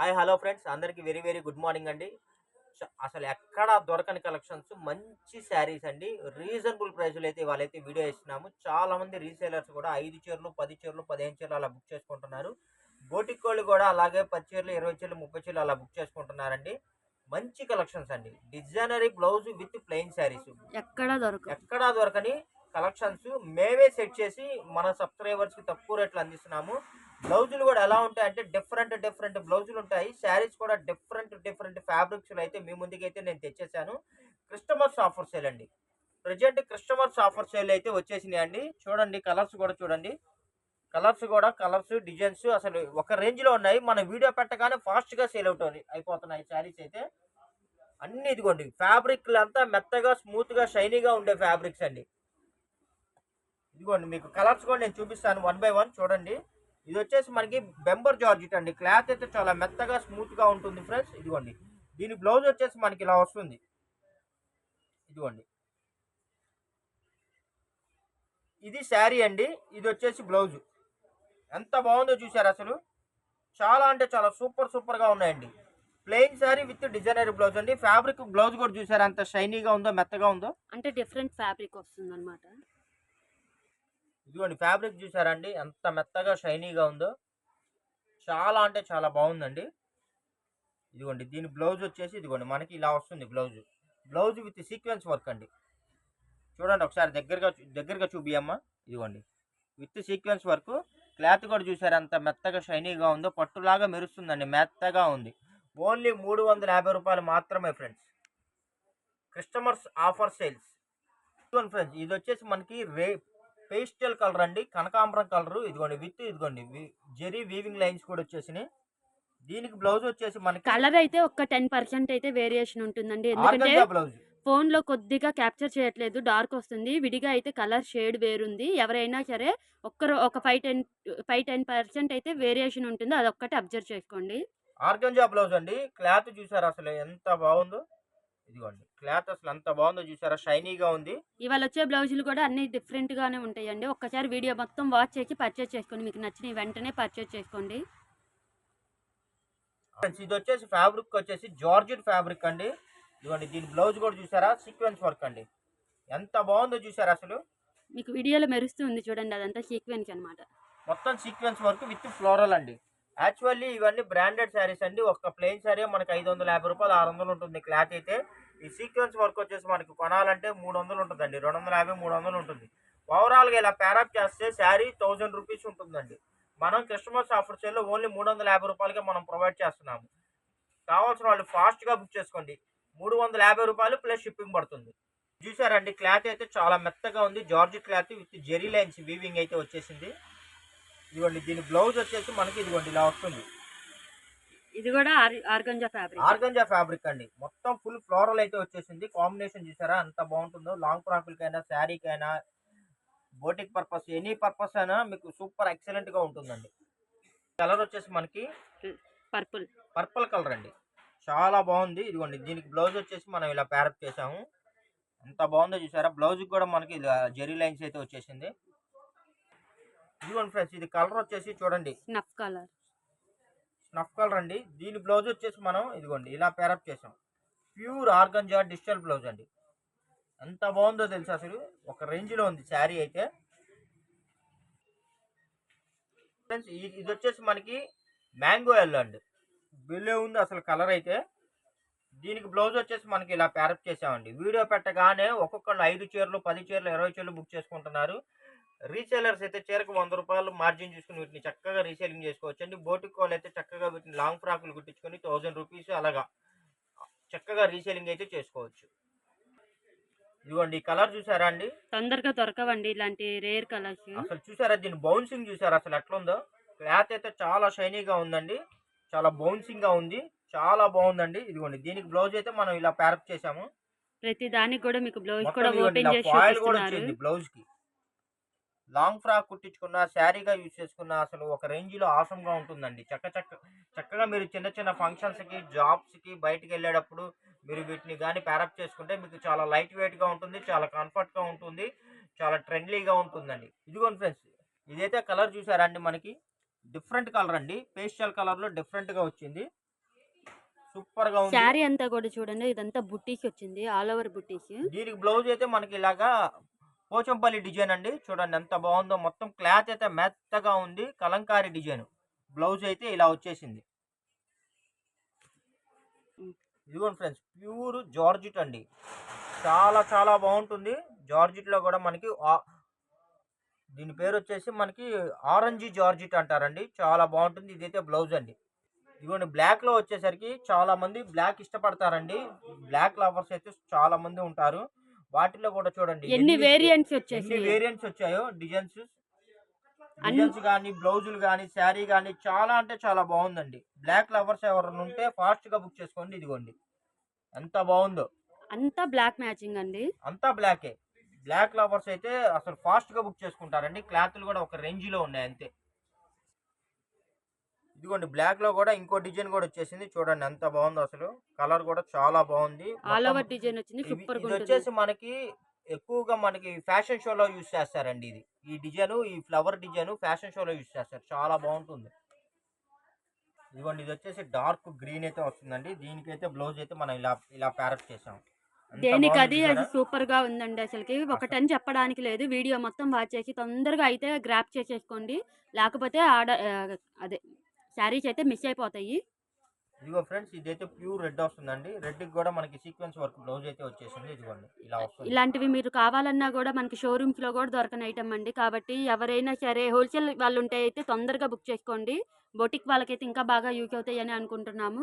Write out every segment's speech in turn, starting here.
Hi hello friends. అందరికీ very very good morning అండి. అసలు ఎక్కడ దొరకని కలెక్షన్స్ మంచి శారీస్ అండి. రీజనబుల్ ప్రైస్లో అయితే వాళ్ళైతే వీడియో ఇస్తున్నాము చాలా మంది రీసేలర్స్ కూడా ఐదు చీరలు పది చీరలు పదిహేను చీరలు అలా బుక్ చేసుకుంటున్నారు. బోటిక్ వాళ్ళు కూడా అలాగే పది చీరలు ఇరవై చీరలు ముప్పై చీరలు అలా బుక్ చేసుకుంటున్నారండి. మంచి కలెక్షన్స్ అండి. Designer blouse with plain sarees. ఎక్కడ దొరకదు ఎక్కడా దొరకని కలెక్షన్స్ మేమే సెట్ చేసి మన సబ్స్క్రైబర్స్కి తక్కువ రేట్లు అందిస్తున్నాము. బ్లౌజులు కూడా ఎలా ఉంటాయి అంటే డిఫరెంట్ డిఫరెంట్ బ్లౌజులు ఉంటాయి. శారీస్ కూడా డిఫరెంట్ డిఫరెంట్ ఫ్యాబ్రిక్స్ అయితే మీ ముందుకైతే నేను తెచ్చేసాను కస్టమర్స్ ఆఫర్ సేల్ అండి. ప్రజెంట్ కస్టమర్స్ ఆఫర్ సేల్ అయితే వచ్చేసినాయి అండి. చూడండి కలర్స్ కూడా చూడండి. కలర్స్ కూడా కలర్స్ డిజైన్స్ అసలు ఒక రేంజ్లో ఉన్నాయి. మన వీడియో పెట్టగానే ఫాస్ట్గా సేల్ అవుట్ అయిపోతున్నాయి శారీస్ అయితే. అన్ని ఇదిగోండి ఫ్యాబ్రిక్లు అంతా మెత్తగా స్మూత్గా షైనీగా ఉండే ఫ్యాబ్రిక్స్ అండి. ఇదిగోండి మీకు కలర్స్ కూడా నేను చూపిస్తాను వన్ బై వన్ చూడండి. ఇది వచ్చేసి మనకి బెంబర్ జార్జిట్ అండి. క్లాత్ అయితే చాలా మెత్తగా స్మూత్గా ఉంటుంది ఫ్రెండ్స్. ఇదిగోండి. దీని బ్లౌజ్ వచ్చేసి మనకి ఇలా వస్తుంది. ఇదిగోండి. ఇది శారీ అండి. ఇది వచ్చేసి బ్లౌజ్. ఎంత బాగుందో చూసారు అసలు. చాలా అంటే చాలా సూపర్ సూపర్గా ఉన్నాయండి. Plain saree with designer blouse అండి. ఫ్యాబ్రిక్ బ్లౌజ్ కూడా చూసారు? అంత షైనీగా ఉందో మెత్తగా ఉందో. అంటే డిఫరెంట్ ఫ్యాబ్రిక్ వస్తుంది అనమాట ఇదిగోండి ఫ్యాబ్రిక్ చూసారండి ఎంత మెత్తగా షైనీగా ఉందో. చాలా అంటే చాలా బాగుందండి. ఇదిగోండి దీని బ్లౌజ్ వచ్చేసి ఇదిగోండి మనకి ఇలా వస్తుంది blouse. Blouse with sequence work అండి. చూడండి ఒకసారి దగ్గరగా చూ- దగ్గరగా చూపియమ్మా ఇదిగోండి విత్ సీక్వెన్స్ వర్క్. క్లాత్ కూడా చూసారు ఎంత మెత్తగా షైనీగా ఉందో. పట్టులాగా మెరుస్తుందండి మెత్తగా ఉంది. ఓన్లీ మూడు వందల యాభై రూపాయలు మాత్రమే friends. Customers offer sales. Friends ఇది వచ్చేసి మనకి రే పేస్టల్ కలర్ అండి. కనకాంబరం కలర్. ఇదిగోండి విత్ ఇదిగోండి జెరీ వీవింగ్ లైన్స్ కూడా వచ్చేసినాయి. దీనికి బ్లౌజ్ వచ్చేసి మనకి కలర్ అయితే ఒక టెన్ పర్సెంట్ అయితే వేరియేషన్ ఉంటుందండి. ఎందుకంటే బ్లౌజ్. ఫోన్లో కొద్దిగా క్యాప్చర్ చేయట్లేదు. డార్క్ వస్తుంది. విడిగా అయితే కలర్ షేడ్ వేరుంది. ఎవరైనా సరే ఒక్కరు ఒక five ten five ten percent అయితే వేరియేషన్ ఉంటుంది అదొక్కటి అబ్జర్వ్ చేసుకోండి. ఆర్గంజా బ్లౌజ్ అండి. క్లాత్ చూసారా అసలు ఎంత బాగుందో? ఇదిగోండి. క్లాత్ అసలు ఎంత బాగుందో చూసారా? షైనీగా ఉంది. ఇవాళ వచ్చే బ్లౌజులు కూడా అన్ని డిఫరెంట్ గానే ఉంటాయండి. ఒక్కసారి వీడియో మొత్తం వాచ్ చేసి పర్చేస్ చేసుకోండి. మీకు నచ్చిన వెంటనే పర్చేస్ చేసుకోండి. ఇది వచ్చేసి ఫ్యాబ్రిక్ వచ్చేసి జార్జెట్ ఫ్యాబ్రిక్ అండి. ఇదిగోండి దీని బ్లౌజ్ కూడా చూసారా? సీక్వెన్స్ వర్క్ అండి. ఎంత బాగుందో చూసారా అసలు? మీకు వీడియోలో మెరుస్తుంది చూడండి అదంతా సీక్వెన్స్ అన్నమాట. మొత్తం సీక్వెన్స్ వర్క్ విత్ ఫ్లోరల్ అండి. యాక్చువల్లీ ఇవన్నీ బ్రాండెడ్ శారీస్ అండి. ఒక ప్లెయిన్ శారీ మనకి ఐదు వందల యాభై రూపాయలు ఆరు వందలు ఉంటుంది క్లాత్ అయితే. ఈ సీక్వెన్స్ వర్క్ వచ్చేసి మనకి కొనాలంటే మూడు వందలు ఉంటుందండి. రెండు వందల యాభై మూడు వందలు ఉంటుంది ఓవరాల్గా ఇలా ప్యారప్ చేస్తే శారీ థౌజండ్ రూపీస్ ఉంటుందండి. మనం కస్టమర్స్ ఆఫర్ సేల్లో ఓన్లీ మూడు వందల యాభై రూపాయలకే మనం ప్రొవైడ్ చేస్తున్నాము. కావాల్సిన వాళ్ళు ఫాస్ట్గా బుక్ చేసుకోండి. మూడు వందల యాభై రూపాయలు ప్లస్ షిప్పింగ్ పడుతుంది. చూసారండి క్లాత్ అయితే చాలా మెత్తగా ఉంది. Georgette cloth with zari lines weaving అయితే వచ్చేసింది. ఇదిగోండి దీని బ్లౌజ్ వచ్చేసి మనకి ఇదిగోండి ఇలా వస్తుంది. ఇది కూడా ఆర్గంజా ఫ్యాబ్రిక్. ఆర్గంజా ఫ్యాబ్రిక్ అండి. మొత్తం ఫుల్ ఫ్లోరల్ అయితే వచ్చేసింది. కాంబినేషన్ చూసారా? ఎంత బాగుంటుందో. లాంగ్ ఫ్రాకులకైనా శారీకైనా బోటిక్ పర్పస్ ఎనీ పర్పస్ అయినా మీకు సూపర్ ఎక్సలెంట్గా ఉంటుందండి. కలర్ వచ్చేసి మనకి పర్పుల్. పర్పుల్ కలర్ అండి. చాలా బాగుంది. ఇదిగోండి దీనికి బ్లౌజ్ వచ్చేసి మనం ఇలా ప్యారప్ చేసాము ఎంత బాగుందో చూసారా? బ్లౌజ్ కూడా మనకి జెరీ లైన్స్ అయితే వచ్చేసింది. ఇదిగోండి ఫ్రెండ్స్ ఇది కలర్ వచ్చేసి చూడండి. Snuff colour. స్నఫ్ కలర్ అండి దీని బ్లౌజ్ వచ్చేసి మనం ఇదిగోండి ఇలా పేరప్ చేసాం. ప్యూర్ ఆర్గంజా డిజిటల్ బ్లౌజ్ అండి. ఎంత బాగుందో తెలుసు అసలు? ఒక రేంజ్లో ఉంది శారీ అయితే. ఫ్రెండ్స్ ఇది ఇది వచ్చేసి మనకి మ్యాంగో ఎల్లో అండి. బిల్లే ఉంది అసలు కలర్ అయితే. దీనికి బ్లౌజ్ వచ్చేసి మనకి ఇలా ప్యారప్ చేసామండి. వీడియో పెట్టగానే ఒక్కొక్కళ్ళు ఐదు చీరలు పది చీరలు ఇరవై చీరలు బుక్ చేసుకుంటున్నారు. రీసేలర్స్ అయితే చీరకు వంద రూపాయలు మార్జిన్ చూసుకుని వీటిని చక్కగా రీసేలింగ్ చేసుకోవచ్చు అండి బోటిక్ వాళ్ళు అయితే చక్కగా వీటిని లాంగ్ ఫ్రాకులు కుట్టించుకొని థౌజండ్ రూపీస్ అలాగా చక్కగా రీసేలింగ్ అయితే చేసుకోవచ్చు. ఇదిగోండి కలర్ చూసారా అండి? తొందరగా దొరకవండి ఇలాంటి రేర్ కలర్స్. అసలు చూసారా దీని బౌన్సింగ్ చూసారా? అసలు ఎట్లుందో? క్లాత్ అయితే చాలా షైనీగా ఉందండి. చాలా బౌన్సింగ్గా ఉంది. చాలా బాగుందండి. ఇదిగోండి దీనికి బ్లౌజ్ అయితే మనం ఇలా ప్యారప్ చేసాము ప్రతి దానికి కూడా మీకు బ్లౌజ్ కూడా ఓపెన్ చేసి బ్లౌజ్కి లాంగ్ ఫ్రాక్ కుట్టించుకున్న శారీగా యూజ్ చేసుకున్న అసలు ఒక రేంజ్లో ఆసమ్గా ఉంటుందండి. చక్క చక్క చక్కగా మీరు చిన్న చిన్న ఫంక్షన్స్కి జాబ్స్కి బయటికి వెళ్ళేటప్పుడు మీరు వీటిని కానీ ప్యారప్ చేసుకుంటే మీకు చాలా లైట్ వెయిట్గా ఉంటుంది చాలా కంఫర్ట్గా ఉంటుంది చాలా ట్రెండ్లీగా ఉంటుందండి. ఇదిగోండి ఫ్రెండ్స్ ఇదైతే కలర్ చూసారా అండి మనకి? డిఫరెంట్ కలర్ అండి. పేస్టల్ కలర్లో డిఫరెంట్గా వచ్చింది. సూపర్గా ఉంది. శారీ అంతా కూడా చూడండి ఇదంతా బుట్టీకి వచ్చింది ఆల్ ఓవర్ బుట్టీకి దీనికి బ్లౌజ్ అయితే మనకి ఇలాగా పోచంపల్లి డిజైన్ అండి. చూడండి ఎంత బాగుందో. మొత్తం క్లాత్ అయితే మెత్తగా ఉంది. కలంకారీ డిజైన్. బ్లౌజ్ అయితే ఇలా వచ్చేసింది. ఇదిగోండి ఫ్రెండ్స్ ప్యూర్ జార్జిట్ అండి. చాలా చాలా బాగుంటుంది. జార్జిట్లో కూడా మనకి ఆ- దీని పేరు వచ్చేసి మనకి ఆరెంజ్ జార్జిట్ అంటారండి. చాలా బాగుంటుంది. ఇదైతే బ్లౌజ్ అండి. ఇదిగోండి బ్లాక్లో వచ్చేసరికి చాలామంది బ్లాక్ ఇష్టపడతారండి. బ్లాక్ లవర్స్ అయితే చాలామంది ఉంటారు. వాటిలో కూడా చూడండి ఎన్ని వేరియంట్స్ ఎన్ని వేరియంట్స్ వచ్చాయో డిజైన్స్ డిజైన్స్ కానీ బ్లౌజులు కానీ శారీ కానీ చాలా అంటే చాలా బాగుందండి. బ్లాక్ లవర్స్ ఎవరైనా ఉంటే ఫాస్ట్గా బుక్ చేసుకోండి ఇదిగోండి. ఎంత బాగుందో. అంతా బ్లాక్ మ్యాచింగ్ అండి. అంతా బ్లాకే బ్లాక్ లవర్స్ అయితే అసలు ఫాస్ట్గా బుక్ చేసుకుంటారండి. క్లాత్లు కూడా ఒక రేంజ్లో ఉన్నాయి అంతే. ఇదిగోండి బ్లాక్లో కూడా ఇంకో డిజైన్ కూడా వచ్చేసింది. చూడండి ఎంత బాగుందో అసలు. కలర్ కూడా చాలా బాగుంది. ఆల్ మొత్తం ఓవర్ డిజైన్ వచ్చింది. సూపర్ ఇది వచ్చేసి మనకి ఎక్కువగా మనకి ఫ్యాషన్ షోలో యూస్ చేస్తారండి ఇది. ఈ డిజైన్ ఈ ఫ్లవర్ డిజైన్ ఫ్యాషన్ షోలో యూస్ చేస్తారు. చాలా బాగుంటుంది. ఇదిగోండి ఇది వచ్చేసి డార్క్ గ్రీన్ అయితే వస్తుందండి. దీనికైతే బ్లౌజ్ అయితే మనం ఇలా ఇలా ప్యారెట్ చేసాం. దేనికి అది? అది సూపర్గా ఉందండి అసలుకి. ఒకటని చెప్పడానికి లేదు. వీడియో మొత్తం వాచ్ చేసి తొందరగా అయితే గ్రాప్ చేసేసుకోండి. లేకపోతే ఆడ అదే శారీస్ అయితే మిస్ అయిపోతాయి. ఇదిగో ఫ్రెండ్స్ ఇదైతే ప్యూర్ రెడ్ వస్తుందండి. రెడ్ కూడా మనకి సీక్వెన్స్ వర్క్ బ్లౌజ్ అయితే వచ్చేసింది. ఇదిగోండి ఇలా వస్తుంది. ఇలాంటివి మీరు కావాలన్నా కూడా మనకి షోరూమ్స్లో కూడా దొరకని ఐటమ్ అండి. కాబట్టి ఎవరైనా సరే హోల్సేల్ వాళ్ళు ఉంటే అయితే తొందరగా బుక్ చేసుకోండి. బొటిక్ వాళ్ళకైతే ఇంకా బాగా యూజ్ అవుతాయి అని అనుకుంటున్నాము.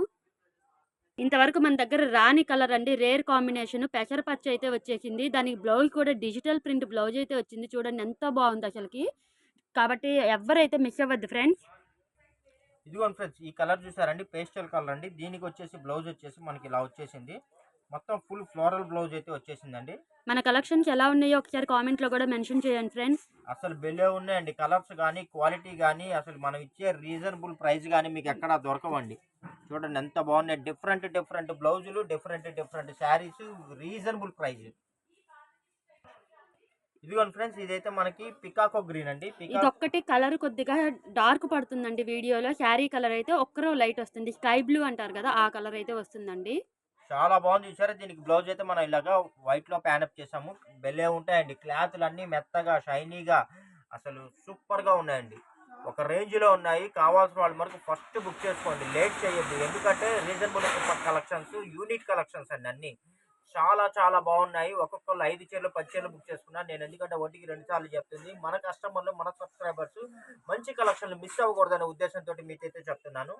ఇంతవరకు మన దగ్గర రాని కలర్ అండి. రేర్ కాంబినేషన్ పెసరపచ్చ అయితే వచ్చేసింది. దానికి బ్లౌజ్ కూడా డిజిటల్ ప్రింట్ బ్లౌజ్ అయితే వచ్చింది. చూడండి ఎంత బాగుంది అసలుకి. కాబట్టి ఎవరైతే మిస్ అవ్వద్దు ఫ్రెండ్స్ ఇదిగోండి ఫ్రెండ్స్ ఈ కలర్ చూసారండి పేస్టల్ కలర్ అండి. దీనికి వచ్చేసి బ్లౌజ్ వచ్చేసి మనకి ఇలా వచ్చేసింది. మొత్తం ఫుల్ ఫ్లోరల్ బ్లౌజ్ అయితే వచ్చేసిందండి. మన కలెక్షన్స్ ఎలా ఉన్నాయో ఒకసారి కామెంట్లో కూడా మెన్షన్ చేయండి ఫ్రెండ్స్ అసలు బెల్లే ఉన్నాయండి కలర్స్ కానీ క్వాలిటీ కానీ అసలు మనం ఇచ్చే రీజనబుల్ ప్రైస్ కానీ మీకు ఎక్కడ దొరకవండి. చూడండి ఎంత బాగున్నాయి. డిఫరెంట్ డిఫరెంట్ బ్లౌజులు different different saris reasonable price ఇదిగోండి ఫ్రెండ్స్ ఇదైతే మనకి పికాకో గ్రీన్ అండి. ఇది ఒక్కటి కలర్ కొద్దిగా డార్క్ పడుతుందండి వీడియోలో. శారీ కలర్ అయితే ఒక్కరో లైట్ వస్తుంది. స్కై బ్లూ అంటారు కదా ఆ కలర్ అయితే వస్తుందండి. చాలా బాగుంది చూసారా? దీనికి బ్లౌజ్ అయితే మనం ఇలాగా వైట్లో ప్యానప్ చేసాము. బెల్లే ఉంటాయండి. క్లాత్లు అన్ని మెత్తగా షైనీగా అసలు సూపర్గా ఉన్నాయండి. ఒక రేంజ్లో ఉన్నాయి. కావాల్సిన వాళ్ళు మనకు ఫస్ట్ బుక్ చేసుకోండి. లేట్ చేయొద్దు. ఎందుకంటే రీజనబుల్ కలెక్షన్స్ యూనిక్ కలెక్షన్స్ అండి అన్ని. చాలా చాలా బాగున్నాయి. ఒక్కొక్కళ్ళు ఐదు చీరలు పది చీరలు బుక్ చేసుకున్నాను నేను ఎందుకంటే ఒకటికి రెండు సార్లు చెప్తుంది మన కస్టమర్లు మన సబ్స్క్రైబర్స్ మంచి కలెక్షన్లు మిస్ అవ్వకూడదనే ఉద్దేశంతో మీకైతే చెప్తున్నాను.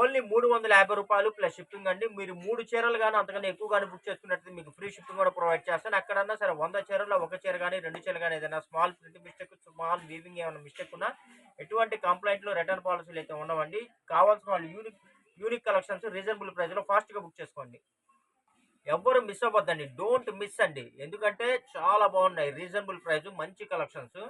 ఓన్లీ మూడు వందల యాభై రూపాయలు ప్లస్ షిప్పింగ్ అండి. మీరు మూడు చీరలు కానీ అంతకన్నా ఎక్కువ కానీ బుక్ చేసుకున్నట్టు మీకు ఫ్రీ షిప్పింగ్ కూడా ప్రొవైడ్ చేస్తాను. ఎక్కడన్నా సరే వంద చీరలో ఒక చీర కానీ రెండు చీరలు కానీ ఏదైనా small print mistake small weaving ఏమైనా మిస్టేక్ ఉన్నా ఎటువంటి కంప్లైంట్లు రిటర్న్ పాలసీలు అయితే ఉండవండి. కావాల్సిన వాళ్ళు యూనిక్ యూనిక్ కలెక్షన్స్ రీజనబుల్ ప్రైస్లో ఫాస్ట్గా బుక్ చేసుకోండి. ఎవ్వరు మిస్ అవ్వద్దండి. డోంట్ మిస్ అండి. ఎందుకంటే చాలా బాగున్నాయి. రీజనబుల్ ప్రైస్ మంచి కలెక్షన్స్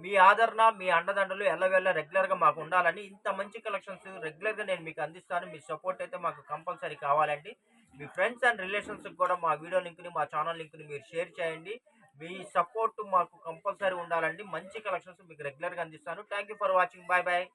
మీ ఆదరణ మీ అండదండలు ఎల్లవెల్ల రెగ్యులర్గా మాకు ఉండాలని ఇంత మంచి కలెక్షన్స్ రెగ్యులర్గా నేను మీకు అందిస్తాను. మీ సపోర్ట్ అయితే మాకు కంపల్సరీ కావాలండి. మీ ఫ్రెండ్స్ అండ్ రిలేషన్స్కి కూడా మా వీడియో లింక్ని మా ఛానల్ లింక్ని మీరు షేర్ చేయండి. మీ సపోర్ట్ మాకు కంపల్సరీ ఉండాలండి. మంచి కలెక్షన్స్ మీకు రెగ్యులర్గా అందిస్తాను. Thank you for watching bye bye